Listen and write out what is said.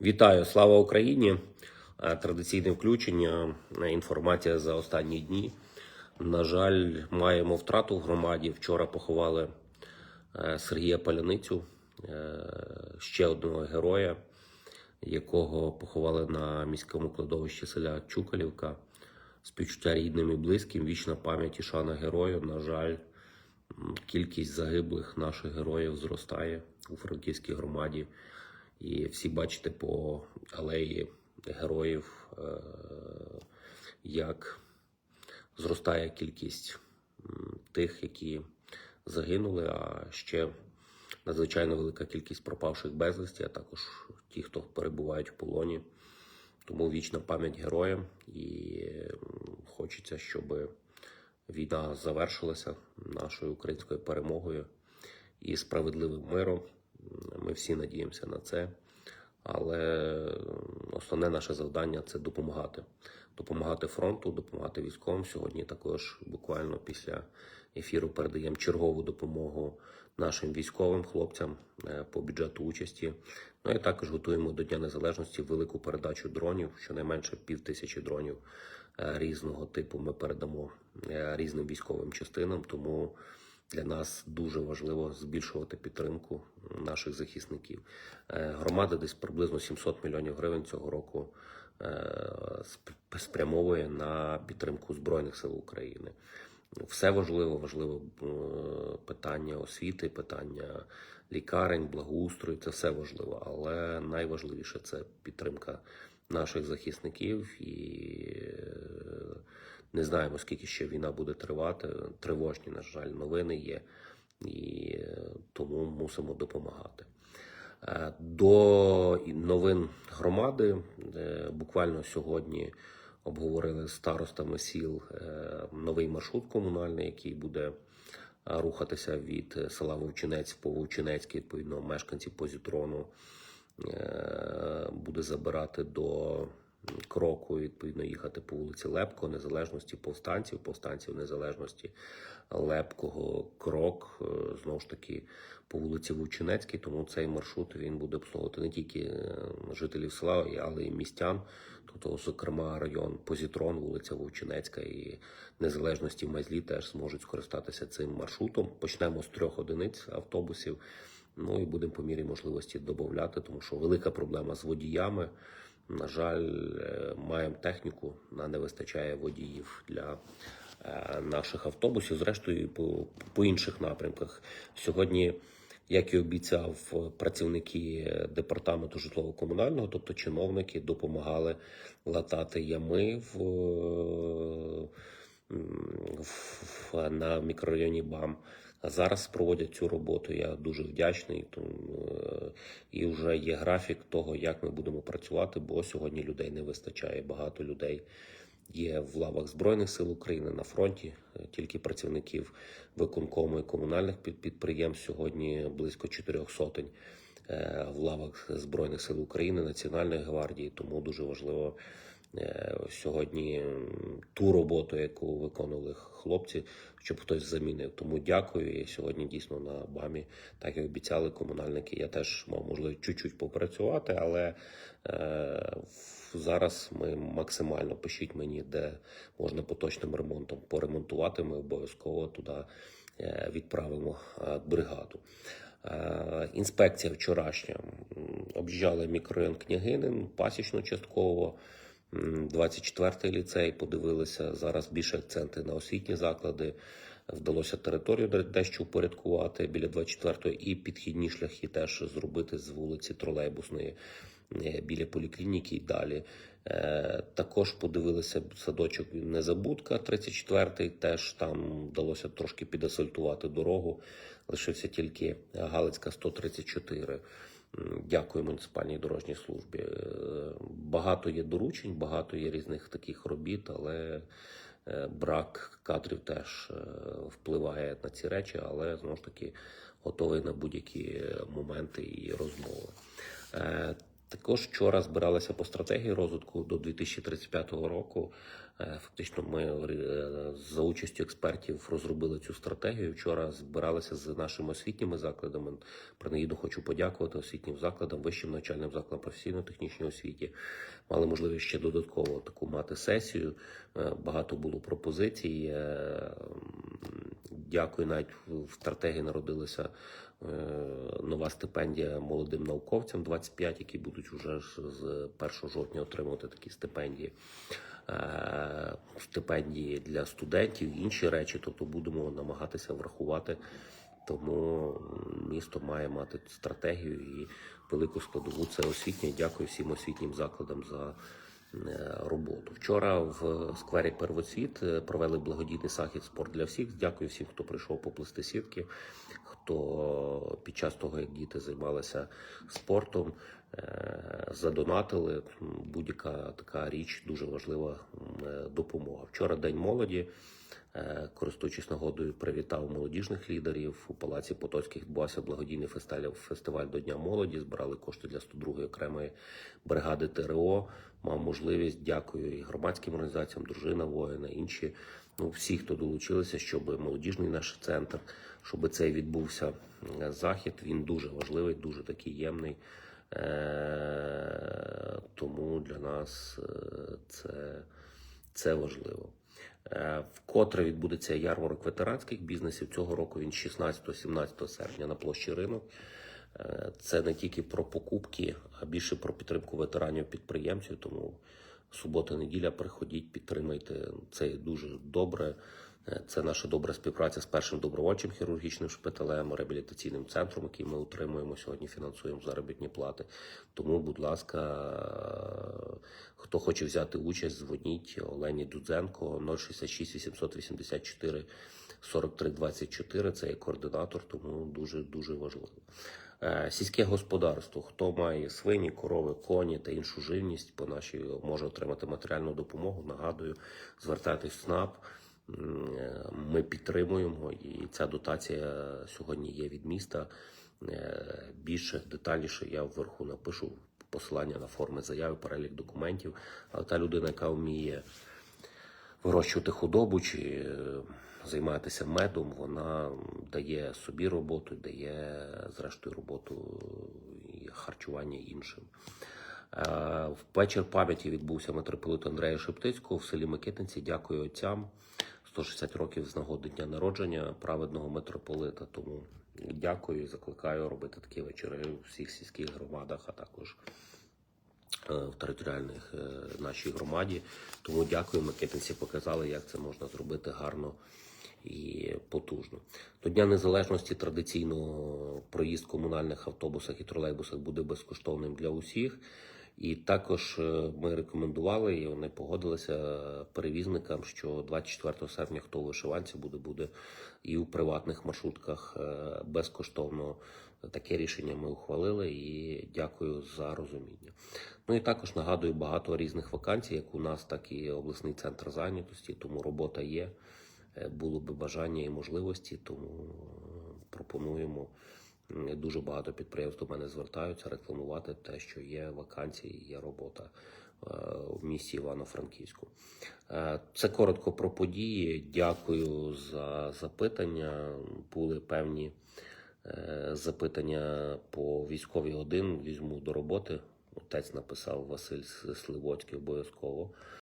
Вітаю, слава Україні! Е, Традиційне включення. е, Інформація за останні дні. На жаль, маємо втрату в громаді. Вчора поховали е, Сергія Паляницю, ще одного героя, якого поховали на міському кладовищі селя Чукалівка. Співчуття рідним і близьким, вічна пам'ять і шана герою. На жаль, кількість загиблих наших героїв зростає у Франківській громаді. І всі бачите по алеї героїв, е, як зростає кількість тих, які загинули, а ще надзвичайно велика кількість пропавших безвісті, а також ті, хто перебувають в полоні. Тому вічна пам'ять героям і хочеться, щоб війна завершилася нашою українською перемогою і справедливим миром. Ми всі надіємося на це. Але основне наше завдання це допомагати. Допомагати фронту, допомагати військовим. Сьогодні також буквально після ефіру передаємо чергову допомогу нашим військовим хлопцям е, по бюджету участі. Ну і також готуємо до Дня Незалежності велику передачу дронів, щонайменше пів тисячі дронів е, різного типу. Ми передамо е, різним військовим частинам. Тому для нас дуже важливо збільшувати підтримку наших захисників. Е, Громада десь приблизно 700 мільйонів гривень цього року е, спрямовує на підтримку Збройних сил України. Все важливо, важливо е, питання освіти, питання лікарень, благоустрою. Це все важливо, але найважливіше це підтримка наших захисників і не знаємо, скільки ще війна буде тривати. Тривожні, на жаль, новини є, і тому мусимо допомагати. Е, До новин громади буквально сьогодні обговорили старостами сіл е, новий маршрут комунальний, який буде е, рухатися від села Вовчинець по Вовчинецький, відповідно, мешканці Позітрону буде забирати до кроку, відповідно, їхати по вулиці Лепко, Незалежності повстанців, повстанців Незалежності Лепкого крок, е, знову ж таки, по вулиці Вовчинецькій. Тому цей маршрут він буде обслуговувати не тільки е, жителів села, але й містян. Тобто, зокрема, район Позітрон, вулиця Вовчинецька і Незалежності в Майзлі теж зможуть скористатися цим маршрутом. Почнемо з трьох одиниць автобусів. Ну і будемо по мірі можливості додати, тому що велика проблема з водіями. На жаль, е, маємо техніку, а не вистачає водіїв для е, наших автобусів. Зрештою, по, по інших напрямках. Сьогодні, як і обіцяв, працівники департаменту житлово-комунального, тобто чиновники, допомагали латати ями в, в, на мікрорайоні БАМ. Зараз проводять цю роботу. Я дуже вдячний. Е, І вже є графік того, як ми будемо працювати, бо сьогодні людей не вистачає. Багато людей є в лавах Збройних сил України на фронті. Е, Тільки працівників виконкому і комунальних під- підприємств сьогодні близько чотирьох сотень е, в лавах Збройних сил України, Національної гвардії. Тому дуже важливо сьогодні ту роботу, яку виконували хлопці, щоб хтось замінив. Тому дякую. І сьогодні дійсно на БАМі, так як обіцяли комунальники. Я теж мав можливість чуть-чуть попрацювати, але е, зараз ми максимально пишіть мені, де можна поточним ремонтом поремонтувати. Ми обов'язково туди е, відправимо е, бригаду. Е, Інспекція вчорашня об'їжджали мікрорайон Княгинин, пасічно частково. М, 24-й ліцей подивилися зараз більше акценти на освітні заклади. Вдалося територію дещо упорядкувати біля 24-ї і підхідні шляхи теж зробити з вулиці Тролейбусної е, біля поліклініки і далі. Е, Також подивилися садочок Незабудка 34-й, теж там вдалося трошки підасфальтувати дорогу. Лишився тільки Галицька 134. Дякую муніципальній дорожній службі. Е, Багато є доручень, багато є різних таких робіт, але е, брак кадрів теж е, впливає на ці речі, але знову ж таки готовий на будь-які моменти і розмови. Також вчора збиралися по стратегії розвитку до 2035 року. Е, Фактично, ми е, за участю експертів розробили цю стратегію. Вчора збиралися з нашими освітніми закладами. Принагідно хочу подякувати освітнім закладам, вищим навчальним закладам професійно-технічній освіті. Мали можливість ще додатково таку мати сесію. Е, Багато було пропозицій. Дякую, навіть в стратегії народилася е, нова стипендія молодим науковцям 25, які будуть вже з 1 жовтня отримувати такі стипендії. Е, Стипендії для студентів, інші речі, тобто будемо намагатися врахувати. Тому місто має мати стратегію і велику складову. Це освітня. Дякую всім освітнім закладам за роботу. Вчора в сквері Первоцвіт е, провели благодійний захід спорт для всіх. Дякую всім, хто прийшов поплисти сітки, хто під час того, як діти займалися спортом, е, задонатили. Будь-яка така річ дуже важлива е, допомога. Вчора день молоді. Е, Користуючись нагодою, привітав молодіжних лідерів у палаці Потоцьких. Відбувався благодійний фестиваль, фестиваль до Дня молоді. Збирали кошти для 102-ї окремої бригади ТРО. Мав можливість. Дякую і громадським організаціям, дружина воїна, інші. Ну, всі, хто долучилися, щоб молодіжний наш центр, щоб цей відбувся е, захід. Він дуже важливий, дуже такий ємний. Е, Тому для нас е, це, це важливо. Е, Вкотре відбудеться ярмарок ветеранських бізнесів. Цього року він 16-17 серпня на площі ринок. Це не тільки про покупки, а більше про підтримку ветеранів підприємців. Тому субота-неділя приходіть, підтримайте. Це дуже добре. Е, Це наша добра співпраця з першим добровольчим хірургічним шпиталем, реабілітаційним центром, який ми утримуємо сьогодні, фінансуємо заробітні плати. Тому, будь ласка, е, хто хоче взяти участь, дзвоніть Олені Дудзенко 066 884 43 24. Це є координатор, тому дуже дуже важливо. Е, Сільське господарство. Хто має свині, корови, коні та іншу живність по нашій може отримати матеріальну допомогу. Нагадую, звертайтесь в СНАП. Е, Ми підтримуємо, і ця дотація сьогодні є від міста. Е, Більше детальніше я вверху напишу посилання на форми заяви, перелік документів. Але та людина, яка вміє вирощувати худобу чи е, займатися медом, вона дає собі роботу, дає зрештою роботу і харчування іншим. Е, В вечір пам'яті відбувся митрополит Андрея Шептицького в селі Микитинці. Дякую отцям. 160 років з нагоди дня народження праведного митрополита. Тому дякую і закликаю робити такі вечори у всіх сільських громадах, а також е, в територіальних е, нашій громаді. Тому дякую. Микитинці показали, як це можна зробити гарно і потужно. До Дня Незалежності традиційно проїзд в комунальних автобусах і тролейбусах буде безкоштовним для усіх. І також е, ми рекомендували, і вони погодилися перевізникам, що 24 серпня хто вишиванці буде, буде і у приватних маршрутках е, безкоштовно. Таке рішення ми ухвалили і дякую за розуміння. Ну і також нагадую багато різних вакансій, як у нас, так і обласний центр зайнятості, тому робота є. Е, Було би бажання і можливості, тому е, пропонуємо. Дуже багато підприємств до мене звертаються рекламувати те, що є вакансії, є робота е, в місті Івано-Франківську. Е, Це коротко про події. Дякую за запитання. Були певні е, запитання по військовій годин. Візьму до роботи. Отець написав Василь Сливоцький обов'язково.